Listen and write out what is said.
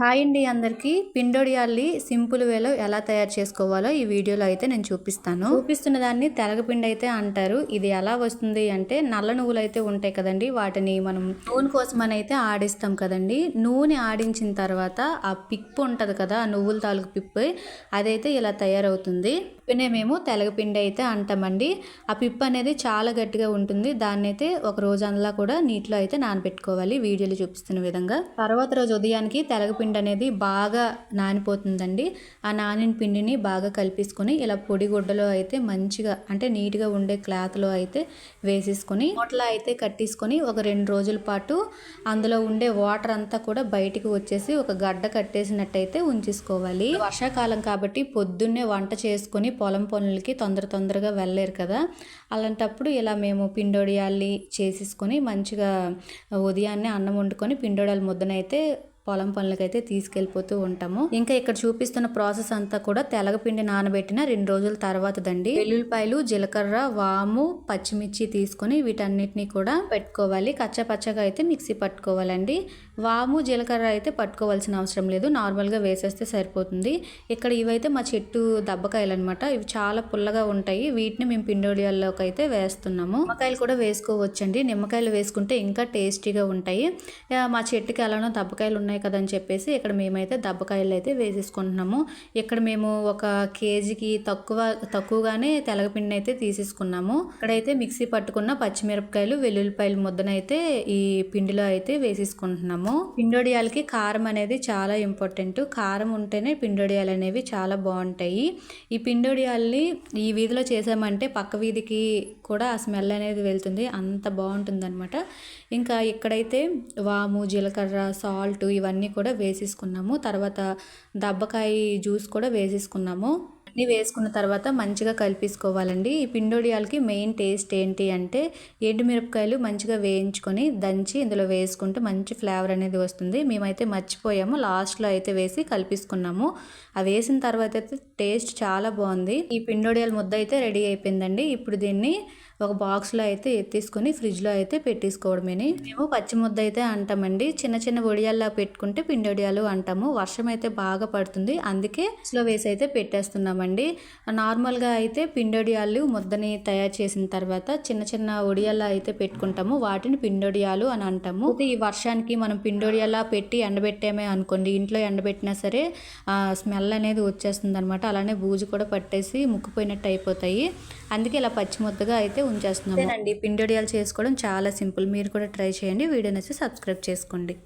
Hi అండి అందరికీ. పిండొడియాల్ని simple వేలో ఎలా తయారు చేసుకోవాలో ఈ వీడియోలో అయితే నేను చూపిస్తాను. చూపిస్తున్న దాన్ని తెలగపిండి అయితే అంటారు. ఇది ఎలా వస్తుంది అంటే నల్ల నువ్వులు అయితే ఉంటాయి కదండి. వాటిని మనం నూనె కోసం అని అయితే ఆడిస్తాం కదండి. నూనె ఆడించిన తర్వాత ఆ పిప్పు ఉంటుంది కదా ఆ నువ్వుల తాలూకు పిప్పు అదైతే ఇలా తయారవుతుంది. పిప్పునే మేము తెలగపిండి అయితే అంటామండి. ఆ పిప్పు అనేది చాలా గట్టిగా ఉంటుంది. దాన్ని అయితే ఒక రోజు అందులో కూడా నీటిలో అయితే నానబెట్టుకోవాలి. వీడియోలో చూపిస్తున్న విధంగా. తర్వాత రోజు ఉదయానికి పిండి అనేది బాగా నానిపోతుందండి. ఆ నానిన పిండిని బాగా కలిపేసుకొని ఇలా పొడి గుడ్డలో అయితే మంచిగా అంటే నీట్గా ఉండే క్లాత్లో అయితే వేసేసుకొని మూటలో అయితే కట్టేసుకొని ఒక రెండు రోజుల పాటు అందులో ఉండే వాటర్ అంతా కూడా బయటికి వచ్చేసి ఒక గడ్డ కట్టేసినట్టయితే ఉంచేసుకోవాలి. వర్షాకాలం కాబట్టి పొద్దున్నే వంట చేసుకొని పొలం పనులకి తొందర తొందరగా వెళ్ళలేరు కదా. అలాంటప్పుడు ఇలా మేము పిండొడియాల్ని చేసేసుకొని మంచిగా ఉదయాన్నే అన్నం వండుకొని పిండోడాల ముద్దనైతే పొలం పనులకైతే తీసుకెళ్ళిపోతూ ఉంటాము. ఇంకా ఇక్కడ చూపిస్తున్న ప్రాసెస్ అంతా కూడా తెలగపిండి నానబెట్టిన రెండు రోజుల తర్వాత దండి వెల్లుల్లిపాయలు జీలకర్ర వాము పచ్చిమిర్చి తీసుకొని వీటన్నిటిని కూడా పెట్టుకోవాలి. కచ్చా పచ్చగా అయితే మిక్సీ పట్టుకోవాలండి. వాము జీలకర్ర అయితే పట్టుకోవాల్సిన అవసరం లేదు. నార్మల్గా వేసేస్తే సరిపోతుంది. ఇక్కడ ఇవైతే మా చెట్టు దబ్బకాయలు అనమాట ఇవి చాలా పుల్లగా ఉంటాయి. వీటిని మేము పిండోడియాల్లోకి అయితే వేస్తున్నాము. నిమ్మకాయలు కూడా వేసుకోవచ్చండి. నిమ్మకాయలు వేసుకుంటే ఇంకా టేస్టీగా ఉంటాయి. మా చెట్టుకి ఎలానో దబ్బకాయలు ఉన్నాయి ఉన్నాయి కదని చెప్పేసి ఇక్కడ మేమైతే దబ్బకాయలు అయితే వేసేసుకుంటున్నాము. ఇక్కడ మేము ఒక కేజీకి తక్కువ తక్కువగానే తెలగపిండి అయితే తీసేసుకున్నాము. ఇక్కడైతే మిక్సీ పట్టుకున్న పచ్చిమిరపకాయలు వెల్లుల్లిపాయలు ముద్దనైతే ఈ పిండిలో అయితే వేసేసుకుంటున్నాము. పిండొడియాలకి కారం అనేది చాలా ఇంపార్టెంట్. కారం ఉంటేనే పిండొడియాలు అనేవి చాలా బాగుంటాయి. ఈ పిండొడియాల్ని ఈ వీధిలో చేసామంటే పక్క వీధికి కూడా ఆ స్మెల్ అనేది వెళ్తుంది. అంత బాగుంటుంది అనమాట ఇంకా ఇక్కడైతే వాము జీలకర్ర సాల్ట్ ఇవన్నీ కూడా వేసేసుకున్నాము. తర్వాత దబ్బకాయ జ్యూస్ కూడా వేసేసుకున్నాము. అన్నీ వేసుకున్న తర్వాత మంచిగా కలిపేసుకోవాలండి. ఈ పిండోడియాలకి మెయిన్ టేస్ట్ ఏంటి అంటే ఎండుమిరపకాయలు మంచిగా వేయించుకొని దంచి ఇందులో వేసుకుంటే మంచి ఫ్లేవర్ అనేది వస్తుంది. మేమైతే మర్చిపోయాము. లాస్ట్లో అయితే వేసి కలిపేసుకున్నాము. అవి వేసిన తర్వాత అయితే టేస్ట్ చాలా బాగుంది. ఈ పిండోడియాల ముద్ద అయితే రెడీ అయిపోయిందండి. ఇప్పుడు దీన్ని ఒక బాక్స్లో అయితే ఎత్తేసుకొని ఫ్రిడ్జ్లో అయితే పెట్టేసుకోవడమేని. మేము పచ్చి ముద్ద అయితే అంటామండి. చిన్న చిన్న వడియాల్లా పెట్టుకుంటే పిండొడియాలు అంటాము. వర్షం అయితే బాగా పడుతుంది. అందుకే స్లో వేసి అయితే పెట్టేస్తున్నామండి నార్మల్గా అయితే పిండొడియాలు ముద్దని తయారు చేసిన తర్వాత చిన్న చిన్న ఒడియాల్లా అయితే పెట్టుకుంటాము. వాటిని పిండొడియాలు అని అంటాము. ఈ వర్షానికి మనం పిండొడియాలా పెట్టి ఎండబెట్టామే అనుకోండి. ఇంట్లో ఎండబెట్టినా సరే స్మెల్ అనేది వచ్చేస్తుంది అనమాట అలానే బూజు కూడా పట్టేసి ముక్కుపోయినట్టు అయిపోతాయి. అందుకే ఇలా పచ్చి ముద్దగా అయితే ఉంచేస్తున్నాము. అండి పిండొడియాలు చేసుకోవడం చాలా సింపుల్. మీరు కూడా ట్రై చేయండి. వీడియో నచ్చి సబ్స్క్రైబ్ చేసుకోండి.